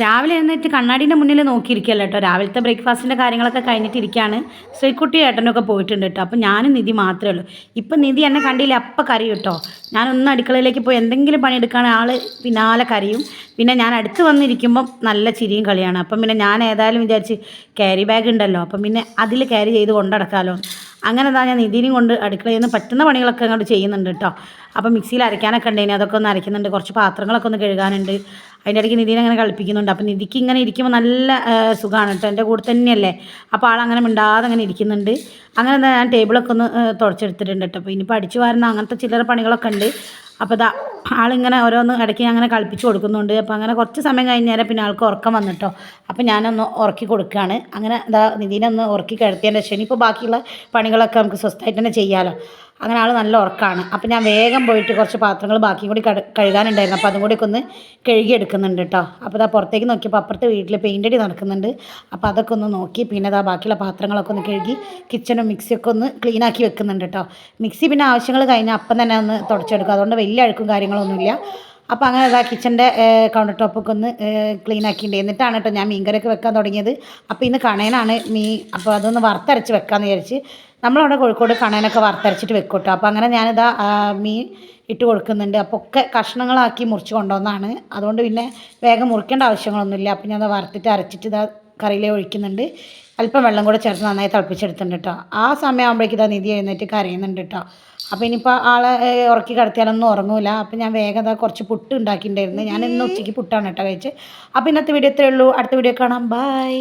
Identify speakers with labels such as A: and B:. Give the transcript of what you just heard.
A: രാവിലെ എഴുന്നേറ്റ് കണ്ണാടിന്റെ മുന്നിൽ നോക്കിയിരിക്കുകയല്ല കേട്ടോ രാവിലത്തെ ബ്രേക്ക്ഫാസ്റ്റിന്റെ കാര്യങ്ങളൊക്കെ കഴിഞ്ഞിട്ടിരിക്കുകയാണ് ശ്രീക്കുട്ടി ഏട്ടനൊക്കെ പോയിട്ടുണ്ട് കേട്ടോ അപ്പോൾ ഞാനും നിധി മാത്രമേ ഉള്ളൂ. ഇപ്പം നിധി എന്നെ കണ്ടില്ല അപ്പം കരയും കേട്ടോ ഞാനൊന്ന് അടുക്കളയിലേക്ക് പോയി എന്തെങ്കിലും പണിയെടുക്കുകയാണെങ്കിൽ ആൾ പിന്നാലെ കറിയും പിന്നെ ഞാൻ അടുത്ത് വന്നിരിക്കുമ്പം നല്ല ചിരിയും കളിയാണ്. അപ്പം പിന്നെ ഞാൻ ഏതായാലും വിചാരിച്ച് ക്യാരി ബാഗ് ഉണ്ടല്ലോ. അപ്പം പിന്നെ അതിൽ ക്യാരി ചെയ്ത് കൊണ്ടടക്കാമല്ലോ അങ്ങനെ എന്താ ഞാൻ നിധിനെയും കൊണ്ട് അടുക്കളയിൽ നിന്ന് പറ്റുന്ന പണികളൊക്കെ അങ്ങോട്ട് ചെയ്യുന്നുണ്ട് കേട്ടോ അപ്പോൾ മിക്സിയിൽ അരയ്ക്കാനൊക്കെ ഉണ്ടെങ്കിൽ അതൊക്കെ ഒന്ന് അരയ്ക്കുന്നുണ്ട്. കുറച്ച് പാത്രങ്ങളൊക്കെ ഒന്ന് കഴുകാനുണ്ട്. അതിന്റെ ഇടയ്ക്ക് നിധിനെ അങ്ങനെ കളിപ്പിക്കുന്നുണ്ട്. അപ്പോൾ നിധിക്ക് ഇങ്ങനെ ഇരിക്കുമ്പോൾ നല്ല സുഖമാണ് കേട്ടോ. എന്റെ കൂടെ തന്നെയല്ലേ? അപ്പോൾ ആളങ്ങനെ മിണ്ടാതെ അങ്ങനെ ഇരിക്കുന്നുണ്ട്. അങ്ങനെ ഞാൻ ടേബിളൊക്കെ ഒന്ന് തുടച്ചെടുത്തിട്ടുണ്ട് കേട്ടോ. അപ്പോൾ ഇനി പഠിച്ചു വാരുന്ന അങ്ങനത്തെ ചില്ലറ പണികളൊക്കെ ഉണ്ട്. അപ്പോൾ ഇതാ ആളിങ്ങനെ ഓരോന്ന് ഇടയ്ക്ക് ഞാൻ അങ്ങനെ കളിപ്പിച്ച് കൊടുക്കുന്നുണ്ട്. അപ്പോൾ അങ്ങനെ കുറച്ച് സമയം കഴിഞ്ഞാൽ പിന്നെ ആൾക്ക് ഉറക്കം വന്നിട്ടോ അപ്പോൾ ഞാനൊന്ന് ഉറക്കി കൊടുക്കുകയാണ് അങ്ങനെ ഇതാ നിധീനെ ഒന്ന് ഉറക്കി കിടത്തിയതിന്റെ ശേഷം ഇനിയിപ്പോൾ ബാക്കിയുള്ള പണികളൊക്കെ നമുക്ക് സ്വസ്ഥമായിട്ട് തന്നെ ചെയ്യാമല്ലോ അങ്ങനെ ആൾ നല്ല ഉറക്കമാണ് അപ്പോൾ ഞാൻ വേഗം പോയിട്ട് കുറച്ച് പാത്രങ്ങൾ ബാക്കിയും കൂടി കഴു കഴുകാനുണ്ടായിരുന്നു. അപ്പോൾ അതും കൂടി ഒക്കെ ഒന്ന് കഴുകിയെടുക്കുന്നുണ്ട് കേട്ടോ അപ്പോൾ ഇതാ പുറത്തേക്ക് നോക്കിയപ്പോൾ അപ്പുറത്തെ വീട്ടിൽ പെയിന്റ് അടി നടക്കുന്നുണ്ട്. അപ്പോൾ അതൊക്കെ ഒന്ന് നോക്കി പിന്നെ ഇതാ ബാക്കിയുള്ള പാത്രങ്ങളൊക്കെ ഒന്ന് കഴുകി കിച്ചണും മിക്സിയൊക്കെ ഒന്ന് ക്ലീനാക്കി വെക്കുന്നുണ്ട് കേട്ടോ മിക്സി പിന്നെ ആവശ്യങ്ങൾ കഴിഞ്ഞാൽ അപ്പം തന്നെ ഒന്ന് തുടച്ചെടുക്കും. അതുകൊണ്ട് വലിയ അഴുക്കും കാര്യങ്ങളൊന്നുമില്ല. അപ്പോൾ അങ്ങനെ ഇതാ കിച്ചന്റെ കൗണ്ടർ ടോപ്പൊക്കെ ഒന്ന് ക്ലീൻ ആക്കിയിട്ടുണ്ട്. എന്നിട്ടാണ് കേട്ടോ ഞാൻ മീൻകറിയൊക്കെ വെക്കാൻ തുടങ്ങിയത്. അപ്പോൾ ഇന്ന് കണയനാണ് മീൻ അപ്പോൾ അതൊന്ന് വറുത്തരച്ച് വെക്കാമെന്ന് വിചാരിച്ച് നമ്മളവിടെ കോഴിക്കോട് കണയനൊക്കെ വറുത്തരച്ചിട്ട് വെക്കും കേട്ടോ അപ്പോൾ അങ്ങനെ ഞാനിതാ മീൻ ഇട്ട് കൊടുക്കുന്നുണ്ട്. അപ്പോൾ ഒക്കെ കഷ്ണങ്ങളാക്കി മുറിച്ച് കൊണ്ടുവന്നതാണ് അതുകൊണ്ട് പിന്നെ വേഗം മുറിക്കേണ്ട ആവശ്യങ്ങളൊന്നുമില്ല. അപ്പോൾ ഞാൻ അത് വറുത്തിട്ട് അരച്ചിട്ട് ഇതാ കറിയിലേ ഒഴിക്കുന്നുണ്ട്. അല്പം വെള്ളം കൂടെ ചേർത്ത് നന്നായി തിളപ്പിച്ചെടുത്തിട്ടുണ്ട് കേട്ടോ ആ സമയമാകുമ്പോഴേക്കും ഇതാ നിധി എഴുന്നേറ്റ് കരയുന്നുണ്ട് കേട്ടോ അപ്പോൾ ഇനിയിപ്പോൾ ആളെ ഉറക്കി കിടത്തിയാലൊന്നും ഉറങ്ങൂല. അപ്പോൾ ഞാൻ വേഗം കുറച്ച് പുട്ട് ഉണ്ടാക്കിയിട്ടുണ്ടായിരുന്നു. ഞാൻ ഇന്ന് ഉച്ചയ്ക്ക് പുട്ടാണ് കേട്ടോ കഴിച്ച് അപ്പോൾ ഇന്നത്തെ വീഡിയോ ഇത്രയേ ഉള്ളൂ. അടുത്ത വീഡിയോ കാണാം. ബൈ